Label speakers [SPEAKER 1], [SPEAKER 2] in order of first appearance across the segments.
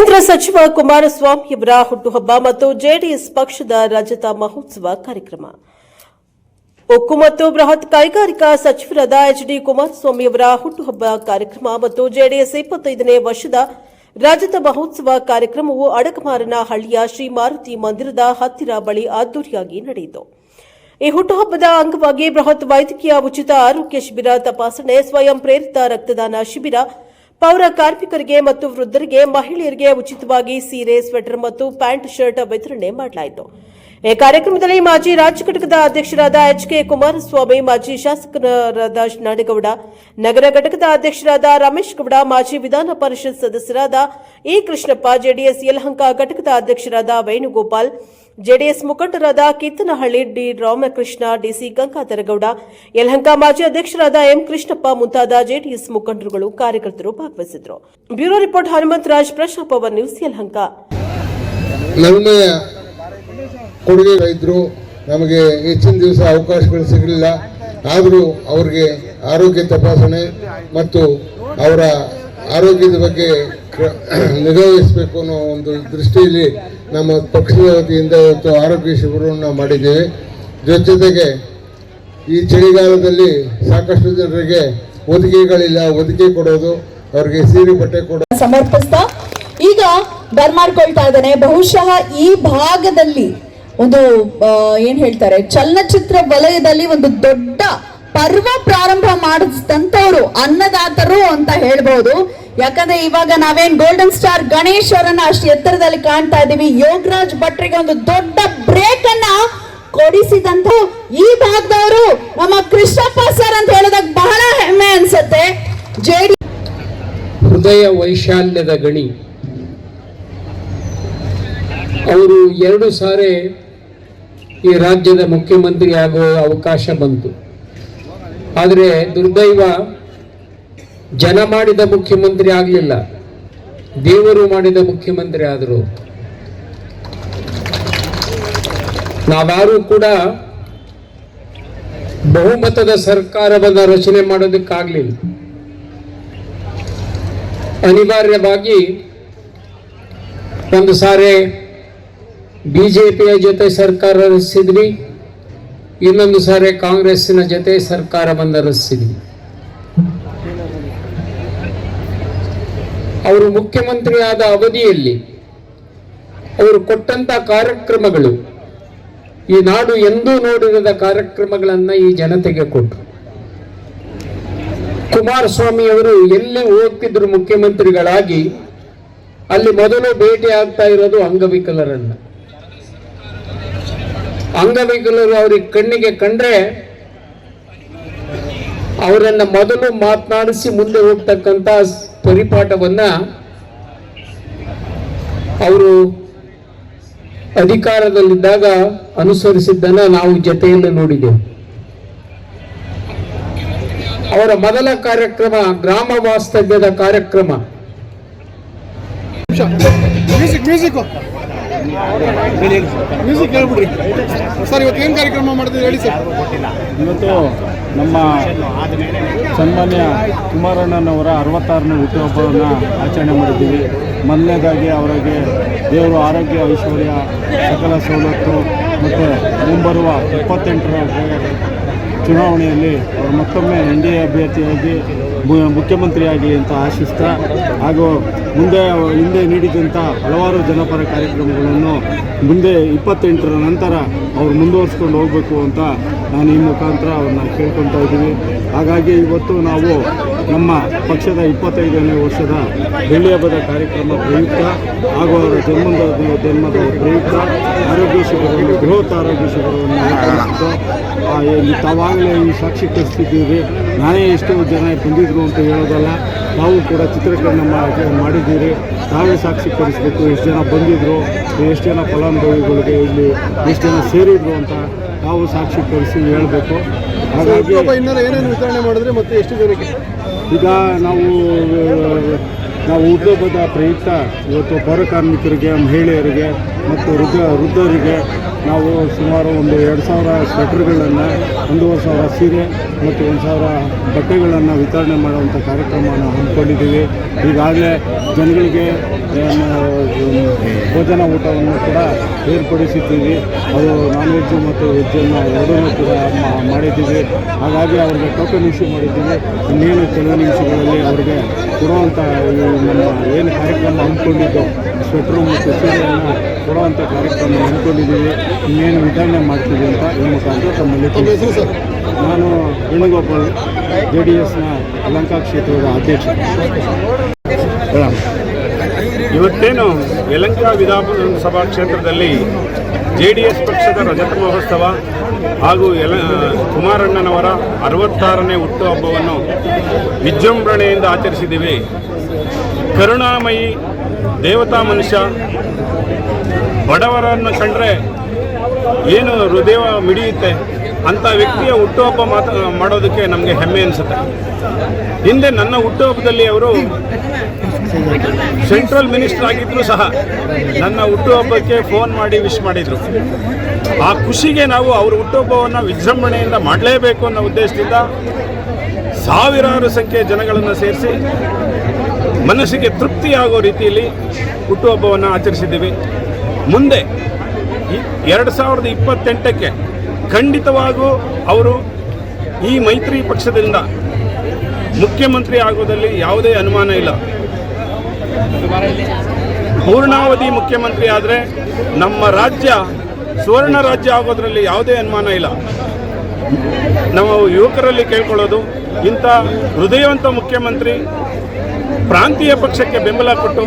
[SPEAKER 1] ಕೇಂದ್ರ ಸಚಿವ ಕುಮಾರಸ್ವಾಮಿಯವರ ಹುಟ್ಟುಹಬ್ಬ ಮತ್ತು ಜೆಡಿಎಸ್ ಪಕ್ಷದ ರಜತ ಮಹೋತ್ಸವ ಕಾರ್ಯಕ್ರಮ. ಉಕ್ಕು ಮತ್ತು ಬೃಹತ್ ಕೈಗಾರಿಕಾ ಸಚಿವರಾದ ಎಚ್ ಡಿ ಕುಮಾರಸ್ವಾಮಿಯವರ ಹುಟ್ಟುಹಬ್ಬ ಕಾರ್ಯಕ್ರಮ ಮತ್ತು ಜೆಡಿಎಸ್ ಇಪ್ಪತ್ತೈದನೇ ವರ್ಷದ ರಜತ ಮಹೋತ್ಸವ ಕಾರ್ಯಕ್ರಮವು ಅಡಕಮಾರನಹಳ್ಳಿಯ ಶ್ರೀ ಮಾರುತಿ ಮಂದಿರದ ಹತ್ತಿರ ಬಳಿ ಅದ್ದೂರಿಯಾಗಿ ನಡೆಯಿತು. ಈ ಹುಟ್ಟುಹಬ್ಬದ ಅಂಗವಾಗಿ ಬೃಹತ್ ವೈದ್ಯಕೀಯ ಉಚಿತ ಆರೋಗ್ಯ ಶಿಬಿರ ತಪಾಸಣೆ, ಸ್ವಯಂ ಪ್ರೇರಿತ ರಕ್ತದಾನ ಶಿಬಿರ ಪೌರ ಕಾರ್ಮಿಕರಿಗೆ ಮತ್ತು ವೃದ್ಧರಿಗೆ ಮಹಿಳೆಯರಿಗೆ ಉಚಿತವಾಗಿ ಸೀರೆ, ಸ್ವೆಟರ್ ಮತ್ತು ಪ್ಯಾಂಟ್, ಶರ್ಟ್ ವಿತರಣೆ ಮಾಡಲಾಯಿತು. ಈ ಕಾರ್ಯಕ್ರಮದಲ್ಲಿ ಮಾಜಿ ರಾಜ್ಯ ಘಟಕದ ಅಧ್ಯಕ್ಷರಾದ ಎಚ್ ಕೆ ಕುಮಾರಸ್ವಾಮಿ, ಮಾಜಿ ಶಾಸಕರಾದ ನಾಡಗೌಡ, ನಗರ ಘಟಕದ ಅಧ್ಯಕ್ಷರಾದ ರಮೇಶ್ ಗೌಡ, ಮಾಜಿ ವಿಧಾನ ಪರಿಷತ್ ಸದಸ್ಯರಾದ ಇ ಕೃಷ್ಣಪ್ಪ, ಜೆಡಿಎಸ್ ಯಲಹಂಕ ಘಟಕದ ಅಧ್ಯಕ್ಷರಾದ ವೇಣುಗೋಪಾಲ್ ಜೆಡಿಎಸ್ ಮುಖಂಡರಾದ ಕಿತ್ತನಹಳ್ಳಿ ಡಿ ರಾಮಕೃಷ್ಣ, ಡಿಸಿ ಗಂಗಾಧರಗೌಡ, ಯಲಹಂಕ ಮಾಜಿ ಅಧ್ಯಕ್ಷರಾದ ಎಂ ಕೃಷ್ಣಪ್ಪ ಮುಂತಾದ ಜೆಡಿಎಸ್ ಮುಖಂಡರುಗಳು ಕಾರ್ಯಕರ್ತರು ಭಾಗವಹಿಸಿದ್ರು. Bureau report Hanumantharaj Raj power news, Yelahanka.
[SPEAKER 2] ಕೊಡುಗೆ ಇದ್ರು ನಮಗೆ ಹೆಚ್ಚಿನ ದಿವಸ ಅವಕಾಶಗಳು ಸಿಗಲಿಲ್ಲ. ಆದರೂ ಅವರಿಗೆ ಆರೋಗ್ಯ ತಪಾಸಣೆ ಮತ್ತು ಅವರ ಆರೋಗ್ಯದ ಬಗ್ಗೆ ನಿಗಾ ನಿಗಾವಹಿಸಬೇಕು ಅನ್ನೋ ಒಂದು ದೃಷ್ಟಿಯಲ್ಲಿ ನಮ್ಮ ಪಕ್ಷದ ವತಿಯಿಂದ ಇವತ್ತು ಆರೋಗ್ಯ ಶಿಬಿರವನ್ನು ಮಾಡಿದ್ದೇವೆ. ಜೊತೆ ಜೊತೆಗೆ ಈ ಚಳಿಗಾಲದಲ್ಲಿ ಸಾಕಷ್ಟು ಜನರಿಗೆ ಒದಿಗೆಗಳಿಲ್ಲ ಒದಿಗೆ ಕೊಡೋದು, ಅವರಿಗೆ ಸೀರೆ ಬಟ್ಟೆ ಕೊಡೋದು
[SPEAKER 3] ಸಮರ್ಪಿಸ್ತಾ ಈಗ ಬರ್ಮಾಡ್ಕೊಳ್ತಾ ಇದ್ದಾನೆ. ಬಹುಶಃ ಈ ಭಾಗದಲ್ಲಿ ಒಂದು ಏನ್ ಹೇಳ್ತಾರೆ, ಚಲನಚಿತ್ರ ವಲಯದಲ್ಲಿ ಒಂದು ದೊಡ್ಡ ಪರ್ವ ಪ್ರಾರಂಭ ಮಾಡಿದಂತವರು ಅನ್ನದಾತರು ಅಂತ ಹೇಳ್ಬಹುದು ಯಾಕಂದ್ರೆ ಇವಾಗ ನಾವೇನ್ ಗೋಲ್ಡನ್ ಸ್ಟಾರ್ ಗಣೇಶ್ ಅವರನ್ನ ಅಷ್ಟು ಎತ್ತರದಲ್ಲಿ ಕಾಣ್ತಾ ಇದೀವಿ ಯೋಗರಾಜ್ ಭಟ್ರಿಗೆ ಒಂದು ದೊಡ್ಡ ಬ್ರೇಕ್ ಅನ್ನ ಕೊಡಿಸಿದಂತ ಈ ಭಾಗದವರು ನಮ್ಮ ಕೃಷ್ಣಪ್ಪ ಸರ್ ಅಂತ ಹೇಳಿದಾಗ ಬಹಳ ಹೆಮ್ಮೆ ಅನ್ಸುತ್ತೆ. ಜೆಡಿ
[SPEAKER 4] ಹೃದಯ ವೈಶಾಲ್ಯದ ಗಣಿ. ಅವರು ಎರಡು ಸಾರಿ ಈ ರಾಜ್ಯದ ಮುಖ್ಯಮಂತ್ರಿ ಆಗುವ ಅವಕಾಶ ಬಂತು. ಆದರೆ ದುರ್ದೈವ ಜನ ಮಾಡಿದ ಮುಖ್ಯಮಂತ್ರಿ ಆಗಲಿಲ್ಲ. ದೇವರು ಮಾಡಿದ ಮುಖ್ಯಮಂತ್ರಿ ಆದರು. ನಾವಾರೂ ಕೂಡ ಬಹುಮತದ ಸರ್ಕಾರವನ್ನು ರಚನೆ ಮಾಡೋದಕ್ಕಾಗಲಿಲ್ಲ. ಅನಿವಾರ್ಯವಾಗಿ ಒಂದು ಸಾರಿ ಬಿಜೆಪಿಯ ಜೊತೆ ಸರ್ಕಾರ ರಚಿಸಿದ್ವಿ, ಇನ್ನೊಂದು ಸಾರಿ ಕಾಂಗ್ರೆಸ್ಸಿನ ಜೊತೆ ಸರ್ಕಾರವನ್ನು ರಚಿಸಿದ್ವಿ. ಅವರು ಮುಖ್ಯಮಂತ್ರಿಯಾದ ಅವಧಿಯಲ್ಲಿ ಅವರು ಕೊಟ್ಟಂತ ಕಾರ್ಯಕ್ರಮಗಳು, ಈ ನಾಡು ಎಂದೂ ನೋಡಿರದ ಕಾರ್ಯಕ್ರಮಗಳನ್ನ ಈ ಜನತೆಗೆ ಕೊಟ್ಟರು ಕುಮಾರಸ್ವಾಮಿ ಅವರು ಎಲ್ಲಿ ಹೋಗ್ತಿದ್ರು ಮುಖ್ಯಮಂತ್ರಿಗಳಾಗಿ, ಅಲ್ಲಿ ಮೊದಲು ಭೇಟಿ ಆಗ್ತಾ ಇರೋದು ಅಂಗವಿಕಲರನ್ನ. ಅಂಗವಿಕಲರು ಅವ್ರಿಗೆ ಕಣ್ಣಿಗೆ ಕಂಡ್ರೆ ಅವರನ್ನ ಮೊದಲು ಮಾತನಾಡಿಸಿ ಮುಂದೆ ಹೋಗ್ತಕ್ಕಂತ ಪರಿಪಾಠವನ್ನ ಅವರು ಅಧಿಕಾರದಲ್ಲಿದ್ದಾಗ ಅನುಸರಿಸಿದ್ದನ್ನ ನಾವು ಜತೆಯಲ್ಲಿ ನೋಡಿದೆವು ಅವರ ಮೊದಲ ಕಾರ್ಯಕ್ರಮ ಗ್ರಾಮ ವಾಸ್ತವ್ಯದ ಕಾರ್ಯಕ್ರಮ.
[SPEAKER 5] ಮ್ಯೂಸಿಕ್ ಹೇಳ್ಬಿಡ್ರಿ. ಸರ್, ಇವತ್ತು ಏನು ಕಾರ್ಯಕ್ರಮ ಮಾಡಿದ್ರಿ ಹೇಳಿ ಸರ್.
[SPEAKER 6] ಇವತ್ತು ನಮ್ಮ ಸನ್ಮಾನ್ಯ ಕುಮಾರಣ್ಣನವರ ಅರವತ್ತಾರನೇ ಹುಟ್ಟುಹಬ್ಬವನ್ನು ಆಚರಣೆ ಮಾಡಿದ್ದೀವಿ. ಮೊದಲನೇದಾಗಿ ಅವರಿಗೆ ದೇವರು ಆರೋಗ್ಯ, ಐಶ್ವರ್ಯ, ಸಕಲ ಸವಲತ್ತು ಮತ್ತು ಮುಂಬರುವ ಇಪ್ಪತ್ತೆಂಟರ ಚುನಾವಣೆಯಲ್ಲಿ ಅವರು ಮತ್ತೊಮ್ಮೆ ಎನ್ ಡಿ ಎ ಅಭ್ಯರ್ಥಿಯಾಗಿ ಮುಖ್ಯಮಂತ್ರಿಯಾಗಲಿ ಅಂತ ಆಶಿಸ್ತಾ ಹಾಗೂ ಮುಂದೆ ಹಿಂದೆ ನೀಡಿದಂಥ ಹಲವಾರು ಜನಪರ ಕಾರ್ಯಕ್ರಮಗಳನ್ನು ಮುಂದೆ ಇಪ್ಪತ್ತೆಂಟರ ನಂತರ ಅವರು ಮುಂದುವರಿಸ್ಕೊಂಡು ಹೋಗಬೇಕು ಅಂತ ನಾನು ಈ ಮುಖಾಂತರ ಅವ್ರನ್ನ ಕೇಳ್ಕೊತಾ ಇದ್ದೀವಿ ಹಾಗಾಗಿ ಇವತ್ತು ನಾವು ನಮ್ಮ ಪಕ್ಷದ ಇಪ್ಪತ್ತೈದನೇ ವರ್ಷದ ಬೆಳ್ಳಿ ಹಬ್ಬದ ಕಾರ್ಯಕ್ರಮ ಪ್ರಯುಕ್ತ ಹಾಗೂ ಅವರ ಜನ್ಮದ ಜನ್ಮದ ಪ್ರಯುಕ್ತ ಆರೋಗ್ಯ ಶಿಬಿರವನ್ನು, ಬೃಹತ್ ಆರೋಗ್ಯ ಶಿಬಿರವನ್ನು ಈ ತಾವಾಗಲೇ ಈ ಸಾಕ್ಷಿ ಕಲಿಸ್ತಿದ್ದೀವಿ ನಾನೇ ಎಷ್ಟೋ ಜನ ಬಂದಿದ್ರು ಅಂತ ಹೇಳೋದಲ್ಲ. ತಾವು ಕೂಡ ಚಿತ್ರೀಕರಣ ಮಾಡಿದ್ದೀರಿ. ತಾವೇ ಸಾಕ್ಷೀಕರಿಸಬೇಕು. ಎಷ್ಟು ಜನ ಬಂದಿದ್ರು ಎಷ್ಟು ಜನ ಫಲಾನುಭವಿಗಳಿಗೆ ಇಲ್ಲಿ ಎಷ್ಟು ಜನ ಸೇರಿದ್ರು ಅಂತ ತಾವು ಸಾಕ್ಷೀಕರಿಸಿ ಹೇಳಬೇಕು. ಹಾಗಾಗಿ
[SPEAKER 5] ಏನೇನು ವಿತರಣೆ ಮಾಡಿದ್ರೆ ಮತ್ತೆ ಎಷ್ಟು ಜನಕ್ಕೆ?
[SPEAKER 6] ಈಗ ನಾವು ನಾವು ಉದ್ಯೋಗದ ಪ್ರಯುಕ್ತ ಇವತ್ತು ಪೌರ ಕಾರ್ಮಿಕರಿಗೆ, ಮಹಿಳೆಯರಿಗೆ ಮತ್ತು ವೃದ್ಧ, ವೃದ್ಧರಿಗೆ ನಾವು ಸುಮಾರು ಒಂದು ಎರಡು ಸಾವಿರ ಸ್ವೆಟರ್ಗಳನ್ನು ಒಂದೂವರೆ ಸಾವಿರ ಸೀರೆ ಮತ್ತು ಒಂದು ಸಾವಿರ ಬಟ್ಟೆಗಳನ್ನು ವಿತರಣೆ ಮಾಡುವಂಥ ಕಾರ್ಯಕ್ರಮವನ್ನು ಹಮ್ಮಿಕೊಂಡಿದ್ದೀವಿ. ಈಗಾಗಲೇ ಜನಗಳಿಗೆ ಭೋಜನ ಊಟವನ್ನು ಕೂಡ ಏರ್ಪಡಿಸಿದ್ದೀವಿ. ಅದು ನಾನ್ ವೆಜ್ಜು ಮತ್ತು ವೆಜ್ಜನ್ನು ಎರಡೂ ಕೂಡ ಮಾಡಿದ್ದೀವಿ. ಹಾಗಾಗಿ ಅವರಿಗೆ ಟೋಕನ್ ಇಶ್ಯೂ ಮಾಡಿದ್ದೀವಿ. ಇನ್ನೇನು ಕೆಲವು ನಿಮಿಷಗಳಲ್ಲಿ ಅವರಿಗೆ ಕೊಡುವಂಥ ನಮ್ಮ ಏನು ಕಾರ್ಯಕ್ರಮ ಹಮ್ಮಿಕೊಂಡಿದ್ದು ಸ್ವೆಟ್ರು ಮತ್ತು ಸೀರೆಯನ್ನು ಕೊಡುವಂಥ ಕಾರ್ಯಕ್ರಮ ಹಮ್ಮಿಕೊಂಡಿದ್ದೀವಿ. ಇನ್ನೇನು ವಿತರಣೆ ಮಾಡ್ತೀವಿ ಅಂತ ಈ ಮುಖಾಂತರ ತಮ್ಮಲ್ಲಿ. ನಾನು ವೇಣುಗೋಪಾಲ್, ಜೆ ಡಿ ಎಸ್ನ ಅಲಂಕಾರ ಕ್ಷೇತ್ರದ ಅಧ್ಯಕ್ಷ.
[SPEAKER 7] ಇವತ್ತೇನು ಯಲಂಕ ವಿಧಾನಸಭಾ ಕ್ಷೇತ್ರದಲ್ಲಿ ಜೆ ಡಿ ಎಸ್ ಪಕ್ಷದ ರಜತ ಮಹೋತ್ಸವ ಹಾಗೂ ಯಲ, ಕುಮಾರಣ್ಣನವರ ಅರವತ್ತಾರನೇ ಹುಟ್ಟುಹಬ್ಬವನ್ನು ವಿಜೃಂಭಣೆಯಿಂದ ಆಚರಿಸಿದ್ದೀವಿ. ಕರುಣಾಮಯಿ ದೇವತಾ ಮನುಷ್ಯ. ಬಡವರನ್ನು ಕಂಡ್ರೆ ಏನು ಹೃದಯ ಮಿಡಿಯುತ್ತೆ ಅಂಥ ವ್ಯಕ್ತಿಯ ಹುಟ್ಟುಹಬ್ಬ ಮಾತ ಮಾಡೋದಕ್ಕೆ ನಮಗೆ ಹೆಮ್ಮೆ ಅನಿಸುತ್ತೆ. ಹಿಂದೆ ನನ್ನ ಹುಟ್ಟುಹಬ್ಬದಲ್ಲಿ ಅವರು ಸೆಂಟ್ರಲ್ ಮಿನಿಸ್ಟರ್ ಆಗಿದ್ರು ಸಹ ನನ್ನ ಹುಟ್ಟುಹಬ್ಬಕ್ಕೆ ಫೋನ್ ಮಾಡಿ ವಿಶ್ ಮಾಡಿದರು. ಆ ಖುಷಿಗೆ ನಾವು ಅವ್ರ ಹುಟ್ಟುಹಬ್ಬವನ್ನು ವಿಜೃಂಭಣೆಯಿಂದ ಮಾಡಲೇಬೇಕು ಅನ್ನೋ ಉದ್ದೇಶದಿಂದ ಸಾವಿರಾರು ಸಂಖ್ಯೆಯ ಜನಗಳನ್ನು ಸೇರಿಸಿ ಮನಸ್ಸಿಗೆ ತೃಪ್ತಿಯಾಗೋ ರೀತಿಯಲ್ಲಿ ಹುಟ್ಟುಹಬ್ಬವನ್ನು ಆಚರಿಸಿದ್ದೀವಿ. ಮುಂದೆ ಎರಡು ಸಾವಿರದ ಇಪ್ಪತ್ತೆಂಟಕ್ಕೆ ಖಂಡಿತವಾಗೂ ಅವರು ಈ ಮೈತ್ರಿ ಪಕ್ಷದಿಂದ ಮುಖ್ಯಮಂತ್ರಿ ಆಗೋದಲ್ಲಿ ಯಾವುದೇ ಅನುಮಾನ ಇಲ್ಲ. ಪೂರ್ಣಾವಧಿ ಮುಖ್ಯಮಂತ್ರಿ ಆದರೆ ನಮ್ಮ ರಾಜ್ಯ, ಸುವರ್ಣ ರಾಜ್ಯ ಆಗೋದ್ರಲ್ಲಿ ಯಾವುದೇ ಅನುಮಾನ ಇಲ್ಲ. ನಾವು ಯುವಕರಲ್ಲಿ ಕೇಳ್ಕೊಳ್ಳೋದು ಇಂಥ ಹೃದಯವಂತ ಮುಖ್ಯಮಂತ್ರಿ ಪ್ರಾಂತೀಯ ಪಕ್ಷಕ್ಕೆ ಬೆಂಬಲ ಕೊಟ್ಟು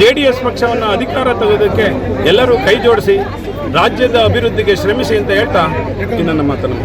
[SPEAKER 7] ಜೆ ಡಿ ಎಸ್ ಪಕ್ಷವನ್ನು ಅಧಿಕಾರ ತೆಗೆಯೋದಕ್ಕೆ ಎಲ್ಲರೂ ಕೈ ಜೋಡಿಸಿ ರಾಜ್ಯದ ಅಭಿವೃದ್ಧಿಗೆ ಶ್ರಮಿಸಿ ಅಂತ ಹೇಳ್ತಾ ಈ ನನ್ನ ಮಾತನ್ನು.